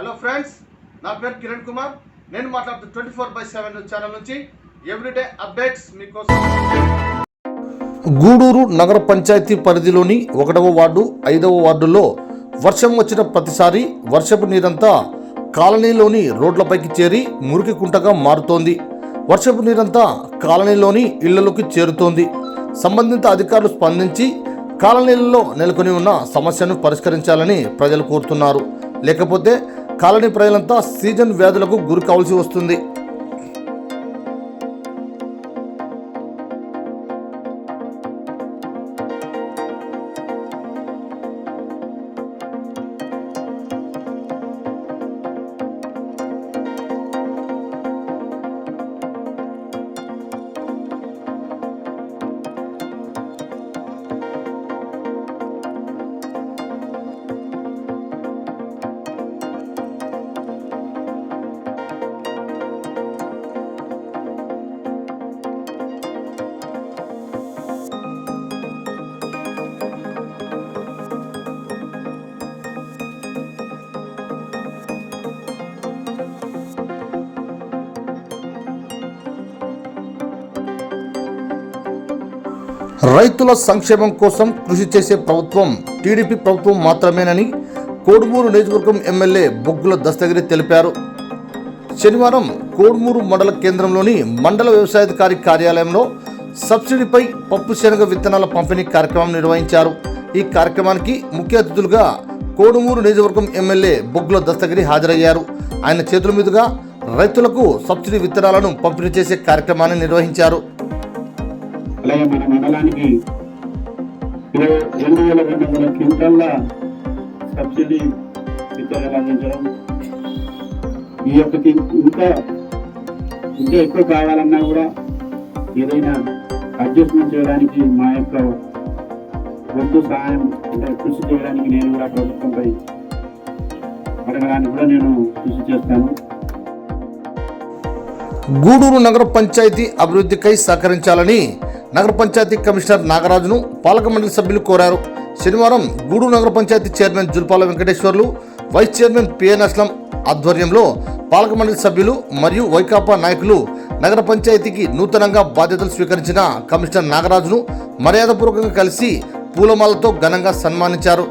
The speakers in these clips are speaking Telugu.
హలో ఫ్రెండ్స్ నా పేరు కిరణ్ కుమార్. నేను మాట్లాడుతూ twenty four by seven channel నుంచి ఎవ్రీడే అప్డేట్స్ మీకోసం. గూడూరు నగర పంచాయతీ పరిధిలోని ఒకటవ వార్డు ఐదవ వార్డులో వర్షం వచ్చిన ప్రతిసారి వర్షపు నీరంతా కాలనీలోని రోడ్లపైకి చేరి మురికి కుంటగా మారుతోంది. వర్షపు నీరంతా కాలనీలోని ఇళ్ళలోకి చేరుతోంది. సంబంధిత అధికారులు స్పందించి కాలనీలలో నెలకొని ఉన్న సమస్యను పరిష్కరించాలని ప్రజలు కోరుతున్నారు. లేకపోతే కాలనీ ప్రజలంతా సీజన్ వ్యాధులకు గురికావాల్సి వస్తుంది. రైతుల సంక్షేమం కోసం కృషి చేసే ప్రభుత్వం టీడీపీ ప్రభుత్వం మాత్రమేనని కోడుమూరు నియోజకవర్గం ఎమ్మెల్యే బొగ్గుల దస్తగిరి తెలిపారు. శనివారం కోడుమూరు మండల కేంద్రంలోని మండల వ్యవసాయాధికారి కార్యాలయంలో సబ్సిడీపై పప్పు శనగ విత్తనాల పంపిణీ కార్యక్రమం నిర్వహించారు. ఈ కార్యక్రమానికి ముఖ్య అతిథులుగా కోడుమూరు నియోజకవర్గం ఎమ్మెల్యే బొగ్గుల దస్తగిరి హాజరయ్యారు. ఆయన చేతుల మీదుగా రైతులకు సబ్సిడీ విత్తనాలను పంపిణీ చేసే కార్యక్రమాన్ని నిర్వహించారు. అలాగే మన మండలానికి రెండు వేల రెండు వందల క్వింటాల్ల సబ్సిడీ విత్తనాలు అందించడం. ఈ యొక్క ఇంకా ఇంకా ఎక్కువ కావాలన్నా కూడా ఏదైనా అడ్జస్ట్మెంట్ చేయడానికి మా యొక్క వంతు సహాయం అంటే కృషి చేయడానికి నేను కూడా ప్రభుత్వంపై అడగడానికి కూడా నేను కృషి చేస్తాను. గూడూరు నగర పంచాయతీ అభివృద్ధికై సహకరించాలని నగర పంచాయతీ కమిషనర్ నాగరాజును పాలక మండలి సభ్యులు కోరారు. శనివారం గూడు నగర panchayat chairman Julpala Venkateswarlu vice chairman PN Aslam ఆధ్వర్యంలో పాలక మండలి సభ్యులు మరియు వైకాపా నాయకులు నగర పంచాయతీకి నూతనంగా బాధ్యతలు స్వీకరించిన కమిషనర్ నాగరాజును మర్యాదపూర్వకంగా కలిసి పూలమాలతో ఘనంగా సన్మానించారు.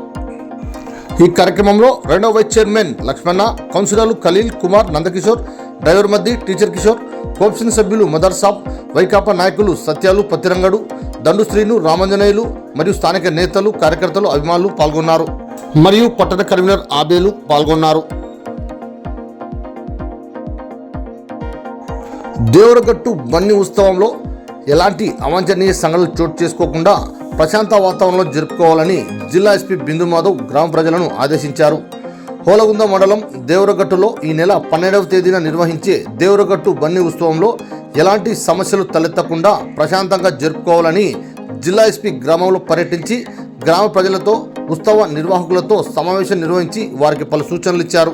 ఈ కార్యక్రమంలో రెండవ వైస్ చైర్మన్ లక్ష్మణ కౌన్సిలర్లు ఖలీల్ కుమార్ నందకిషోర్ డ్రైవర్ మద్ది టీచర్ కిషోర్ కోప్సిన సభ్యులు మదర్ సాబ్ వైకాపా నాయకులు సత్యాలు పత్తిరంగడు దండుశ్రీలు రామాంజనేయులు మరియు స్థానిక నేతలు కార్యకర్తలు అభిమానులు పాల్గొన్నారు. మరియు పట్టణ కన్వీనర్ ఆబేలు పాల్గొన్నారు. దేవరగట్టు బన్ని ఉత్సవంలో ఎలాంటి అవాంఛనీయ సంఘటనలు చోటు చేసుకోకుండా ప్రశాంత వాతావరణంలో జరుపుకోవాలని జిల్లా ఎస్పీ బిందు మాధవ్ గ్రామ ప్రజలను ఆదేశించారు. హోలగుంద మండలం దేవరగట్టులో ఈ నెల పన్నెండవ తేదీన నిర్వహించే దేవరగట్టు బన్ని ఉత్సవంలో ఎలాంటి సమస్యలు తలెత్తకుండా ప్రశాంతంగా జరుపుకోవాలని జిల్లా ఎస్పీ గ్రామంలో పర్యటించి గ్రామ ప్రజలతో ఉత్సవ నిర్వాహకులతో సమావేశం నిర్వహించి వారికి పలు సూచనలు ఇచ్చారు.